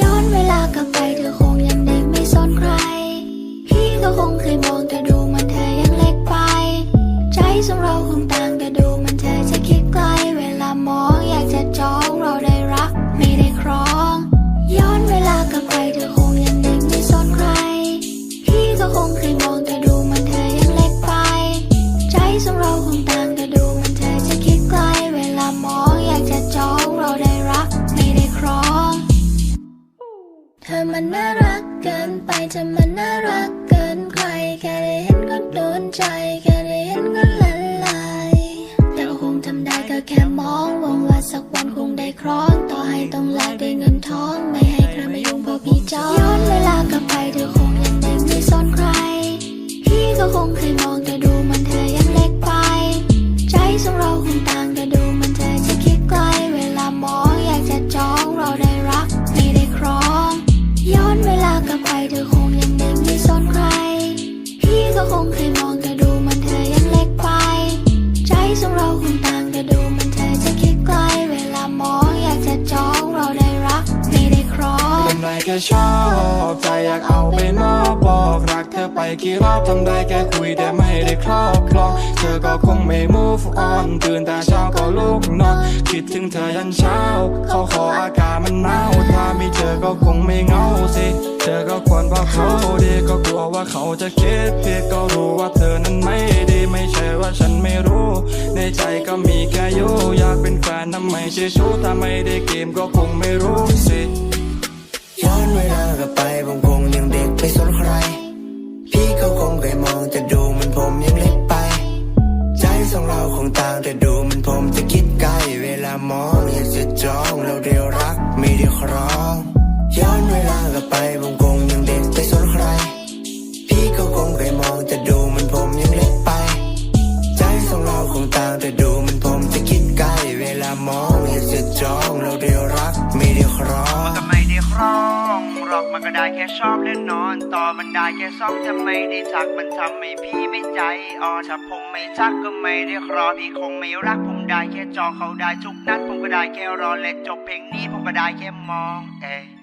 ย้อนเวลากลับไปเธอ มันน่ารักเกินไปเธอมันน่ารักเกินใคร แค่ได้เห็นก็โดนใจ แค่ได้เห็นก็ละลายแต่ก็คงทำได้ก็แค่มองหวังว่าสักวันคงได้ครองต่อให้ต้องแลกด้วยเงินทอง ไม่ให้ใครมายุ่งเพราะพี่จองย้อนเวลากลับไปเธอคง สองเราคงต่างแต่ดูมันเธอจะคิดไกลเวลามองอยากจะจองเราได้รักไม่ได้ครองเป็นได้แค่ชอบใจอยากเอาไปมอบบอกรักเธอไปกี่รอบทำได้แค่คุยแต่ไม่ได้ครอบครอง เธอก็คงไม่ move on ตื่นแต่เช้าก็ลุกนอนคิดถึงเธอยันเช้า เขาขออากาศมันหนาวถ้าไม่เจอก็คงไม่เงา ธอก็ควรบอกเขาดีก็กลัวว่าเขาจะคิดผิดก็รู้ว่าเธอนั้นไม่ดีไม่ใช่ว่าฉันไม่รู้ ในใจก็มีแค่อยู่อยากเป็นแฟนทำไมใช่ชู้ถ้าไม่ได้เกมก็คงไม่รู้สิย้อนเวลากลับไปผมคงยังเด็กไม่สนใคร พี่ก็คงเคยมองแต่ดูมันผมยังเล็กไป ใจสองเราคงต่างแต่ดูมันผมจะคิดไกลเวลามอง กลับไปผมคงยังเด็กไม่สนใคร พี่ก็คงเคยมองแต่ดูมันผมยังเล็กไป ใจสองเราคงต่างแต่ดูมันผมจะคิดไกล เวลามองอยากจะจองเราเดียวรักไม่ได้ครองก็ไม่ได้ครองหรอกมันก็ได้แค่ชอบเล่นนอน ต่อมันได้แค่ซ่อมจะไม่ได้ทักมันทำให้พี่ไม่ใจอ่อนถ้าผมไม่ทักก็ไม่ได้ครอพี่คงไม่รักผมได้แค่จองเขาได้ทุกนัดผมก็ได้แค่รอและจบเพลงนี้ผมก็ได้แค่มองเอย